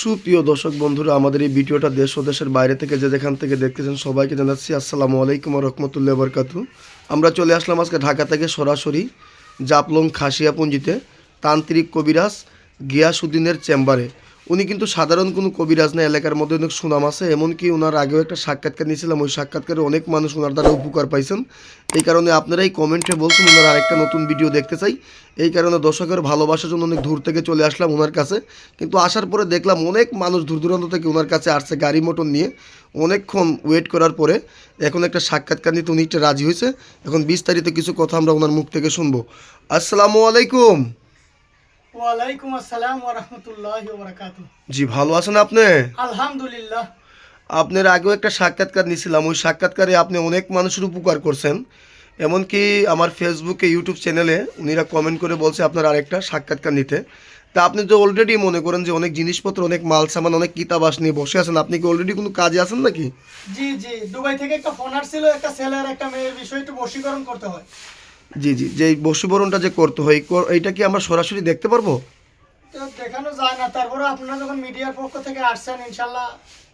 সুপ্রিয় দর্শক বন্ধুরা, আমাদের এই ভিডিওটা দেশ ও দেশের বাইরে থেকে যে যেখান থেকে দেখতেছেন সবাইকে জানাচ্ছি আসসালামু আলাইকুম রহমতুল্লাহ বরকাতু আমরা চলে আসলাম আজকে ঢাকা থেকে সরাসরি জাপলং খাসিয়াপুঞ্জিতে, তান্ত্রিক কবিরাজ গিয়াসুদ্দিনের চেম্বারে। উনি কিন্তু সাধারণ কোনো কবিরাজ না, এলাকার মধ্যে অনেক সুনাম আছে। এমনকি ওনার আগেও একটা সাক্ষাৎকার নিয়েছিলাম, ওই সাক্ষাৎকারে অনেক মানুষ ওনার দ্বারা উপকার পাইছেন। এই কারণে আপনারাই কমেন্টে বলছেন ওনার আরেকটা নতুন ভিডিও দেখতে চাই। এই কারণে দর্শকের ভালোবাসার জন্য অনেক দূর থেকে চলে আসলাম ওনার কাছে। কিন্তু আসার পরে দেখলাম অনেক মানুষ দূর দূরান্ত থেকে ওনার কাছে আসছে গাড়ি মোটর নিয়ে। অনেকক্ষণ ওয়েট করার পরে এখন একটা সাক্ষাৎকার নিতে উনি একটা রাজি হয়েছে। এখন বিস্তারিত কিছু কথা আমরা ওনার মুখ থেকে শুনব। আসসালামু আলাইকুম। ওয়ালাইকুম আসসালাম ওয়া রাহমাতুল্লাহি ওয়া জি ভালো আছেন আপনি? আলহামদুলিল্লাহ। আপনার আগেও একটা সাক্ষাৎকার নিয়েছিলাম। ওই সাক্ষাৎকারে আপনি অনেক মানুষের উপকার করছেন। এমনকি আমার ফেসবুকে ইউটিউব চ্যানেলে উনিরা কমেন্ট করে বলছে আপনার আরেকটা সাক্ষাৎকার নিতে। তা আপনি তো অলরেডি মনে করেন যে অনেক জিনিসপত্র অনেক মাল সামান অনেক কিতাবাস নিয়ে বসে আছেন। আপনি কি অলরেডি কোনো কাজে আছেন নাকি? জি জি। দুবাই থেকে একটা ফোন আসছিল একটা ছেলের একটা মেয়ের বিষয় একটু বশীকরণ করতে হয়। জি জি যে বসুবরণটা যে করতে হয় এইটা কি আমরা সরাসরি দেখতে পারব? দেখানো যায় না তারপরে আপনারা যখন মিডিয়ার পক্ষ থেকে আসছেন ইনশাল্লাহ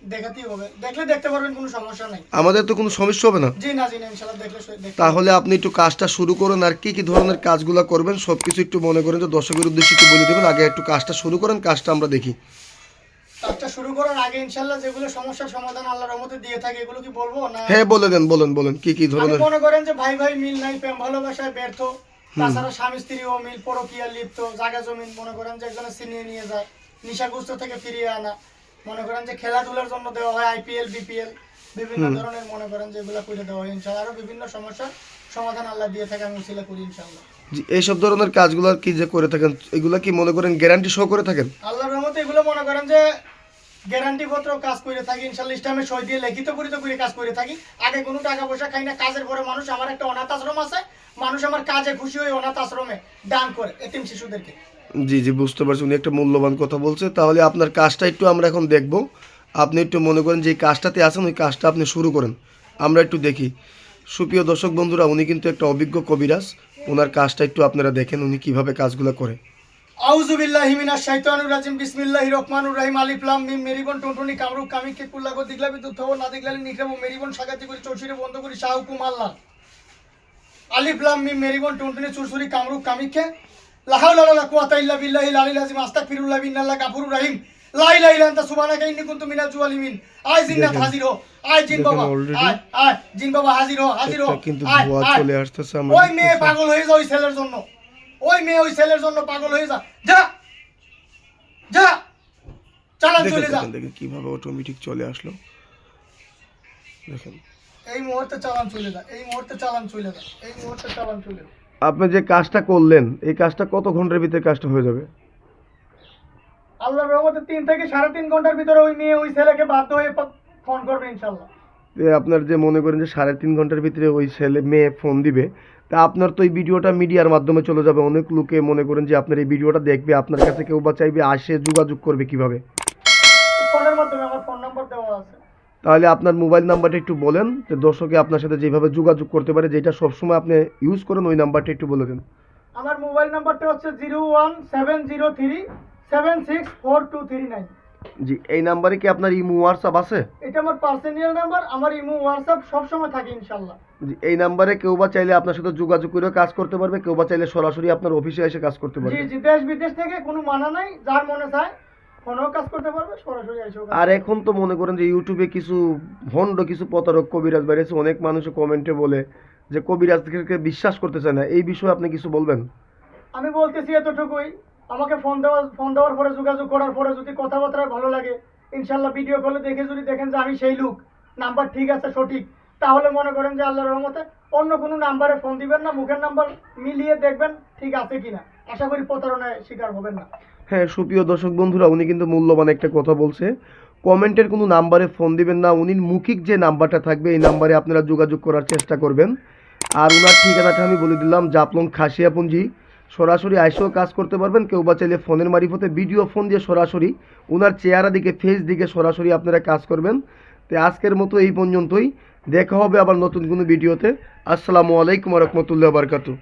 দেখাতেই হবে। দেখলে দেখতে পারবেন কোনো সমস্যা নাই। আমাদের তো কোনো সমস্যা হবে না। জি না জি না ইনশাল্লাহ দেখলে সে- তাহলে আপনি একটু কাজটা শুরু করুন আর কি কি ধরনের কাজগুলো করবেন সব কিছু একটু মনে করেন যে দর্শকের উদ্দেশ্যে একটু বলে দেবেন আগে একটু কাজটা শুরু করেন কাজটা আমরা দেখি। কাজটা শুরু করার আগে ইনশাল্লাহ যেগুলো সমস্যার সমাধান আল্লাহর রহমতে দিয়ে থাকে এগুলো কি বলব না? হ্যাঁ বলে দেন বলেন বলেন কি কি ধরনের? মনে করেন যে ভাই ভাই মিল নাই প্রেম ভালোবাসায় ব্যর্থ। তাছাড়া স্বামী স্ত্রী ও মিল পরকিয়া লিপ্ত জায়গা জমিন মনে করেন যে একজনে ছিনিয়ে নিয়ে যায় নিশাগ্রস্ত থেকে ফিরিয়ে আনা। মনে করেন যে খেলাধুলার জন্য দেওয়া হয় আইপিএল বিপিএল বিভিন্ন ধরনের মনে করেন যে এগুলা করে দেওয়া হয় ইনশাল্লাহ আরও বিভিন্ন সমস্যার সমাধান আল্লাহ দিয়ে থাকে আমি উসিলা করি ইনশাল্লাহ জি, এইসব ধরনের কাজগুলো কি যে করে থাকেন এগুলা কি মনে করেন গ্যারান্টি শো করে থাকেন? আল্লাহর রহমতে এগুলো মনে করেন যে গ্যারান্টি পত্র কাজ করে থাকি ইনশাল্লাহ ইসলামের সই দিয়ে লিখিত পরিত করে কাজ করে থাকি। আগে কোনো টাকা পয়সা খাই না, কাজের পরে মানুষ আমার একটা অনাথ আশ্রম আছে, মানুষ আমার কাজে খুশি হয়ে অনাথ আশ্রমে দান করে এতিম শিশুদেরকে। জি জি, বুঝতে পারছি। উনি একটা মূল্যবান কথা বলছে। তাহলে আপনার কাজটা একটু আমরা এখন দেখব। আপনি একটু মনে করেন যে কাজটাতে আছেন, ওই কাজটা আপনি শুরু করেন। আমরা একটু দেখি। সুপ্রিয় দর্শক বন্ধুরা, উনি কিন্তু একটা অভিজ্ঞ কবিরাজ। ওনার কাজটা একটু আপনারা দেখেন, উনি কীভাবে কাজগুলো করে। আউযু বিল্লাহি মিনাশ শাইতানির রাজিম বিসমিল্লাহির রহমানির রহিম আলিফ লাম মিম মেরিবন টুনটুনি কামরূপ কামিকে কুল্লাগো দিগলাবি দুথব না দিগলালি নিকরাবো মেরিবন সাগাতি করে চৌচিরে বন্ধ করি শাহ হুকুম আল্লাহ আলিফ লাম মিম মেরিবন টুনটুনি চুরচুরি কামরূপ কামিকে। লাহাউলা ওয়ালা কুওয়াতা ইল্লা বিল্লাহিল আলিল আযীম আস্তাগফিরুল্লাহ বিন্নাল্লাহ গাফুরুর রহিম। লা ইলাহা ইল্লা আনতা সুবহানাকা ইন্নী কুনতু মিনাজ জালিমিন আয় জিন্নাত হাজির হো আয় জিন বাবা already আয় আয় জিন বাবা হাজির হো হাজির হো। কিন্তু আয়, চলে আসতেছে আমরা ওই মেয়ে পাগল হয়ে যা ওই ছেলের জন্য। ওই মেয়ে ওই ছেলের জন্য পাগল হয়ে যা। যা। যা। চালান চলে যা। দেখেন কীভাবে অটোমেটিক চলে আসলো। দেখেন। এই মুহূর্তে চালান চলে যা। এই মুহূর্তে চালান চলে যা। এই মুহূর্তে চালান চলে যা। আপনি যে কাজটা করলেন এই কাজটা কত ঘণ্টার ভিতরে কাজটা হয়ে যাবে? আল্লাহর রহমতে তিন থেকে সাড়ে তিন ঘণ্টার ভিতরে ওই মেয়ে ওই ছেলেকে বাধ্য হয়ে ফোন করবে ইনশাল্লাহ। আপনার যে মনে করেন যে সাড়ে তিন ঘণ্টার ভিতরে ওই ছেলে মেয়ে ফোন দিবে তা আপনার তো এই ভিডিওটা মিডিয়ার মাধ্যমে চলে যাবে। অনেক লোকে মনে করেন যে আপনার এই ভিডিওটা দেখবে আপনার কাছে কেউ বা চাইবে আসে যোগাযোগ করবে কীভাবে? ফোনের মাধ্যমে আমার ফোন নাম্বার দেওয়া আছে। তাহলে আপনার মোবাইল নাম্বারটা একটু বলেন যে দর্শকে আপনার সাথে যেভাবে যোগাযোগ করতে পারে যেটা সবসময় আপনি ইউজ করেন ওই নাম্বারটা একটু বলে দেন। আমার মোবাইল নাম্বারটা হচ্ছে zero one seven zero three seven six four two three nine. জি এই নাম্বারে কি আপনার ইমো হোয়াটসঅ্যাপ আছে? এটা আমার পার্সোনাল নাম্বার আমার ইমো হোয়াটসঅ্যাপ সবসময় থাকে ইনশাল্লাহ জি এই নাম্বারে কেউ বা চাইলে আপনার সাথে যোগাযোগ করেও কাজ করতে পারবে কেউ বা চাইলে সরাসরি আপনার অফিসে এসে কাজ করতে পারবে। জি জি দেশ বিদেশ থেকে কোনো মানা নাই যার মনে চায় ফোনেও কাজ করতে পারবে সরাসরি এসেও কাজ আর এখন তো মনে করেন যে ইউটিউবে কিছু ভণ্ড কিছু প্রতারক কবিরাজ বেড়েছে অনেক মানুষ কমেন্টে বলে যে কবিরাজকে বিশ্বাস করতে চায় না। এই বিষয়ে আপনি কিছু বলবেন? আমি বলতেছি এতটুকুই। আমাকে ফোন দেওয়া ফোন দেওয়ার পরে, যোগাযোগ করার পরে যদি কথাবার্তা ভালো লাগে, ইনশাল্লাহ ভিডিও কলে দেখে যদি দেখেন যে আমি সেই লুক নাম্বার ঠিক আছে, সঠিক, তাহলে মনে করেন যে আল্লাহর রহমতে অন্য কোনো নাম্বারে ফোন দিবেন না, মুখের নাম্বার মিলিয়ে দেখবেন ঠিক আছে কিনা। আশা করি প্রতারণায় শিকার হবেন না। হ্যাঁ সুপ্রিয় দর্শক বন্ধুরা, উনি কিন্তু মূল্যবান একটা কথা বলছে। কমেন্টের কোনো নাম্বারে ফোন দিবেন না উনি মুখিক যে নাম্বারটা থাকবে, এই নাম্বারে আপনারা যোগাযোগ করার চেষ্টা করবেন। আর ওনার ঠিকানাটা আমি বলে দিলাম জাপলং খাসিয়াপুঞ্জি সরাসরি আইসেও কাজ করতে পারবেন, কেউ বা চাইলে ফোনের মারিফতে ভিডিও, ফোন দিয়ে সরাসরি ওনার চেহারা দিকে ফেস দিকে সরাসরি আপনারা কাজ করবেন। তো আজকের মতো এই পর্যন্তই। দেখা হবে আবার নতুন কোনো ভিডিওতে। আসসালামু আলাইকুম রহমতুল্লাহ বারকাতু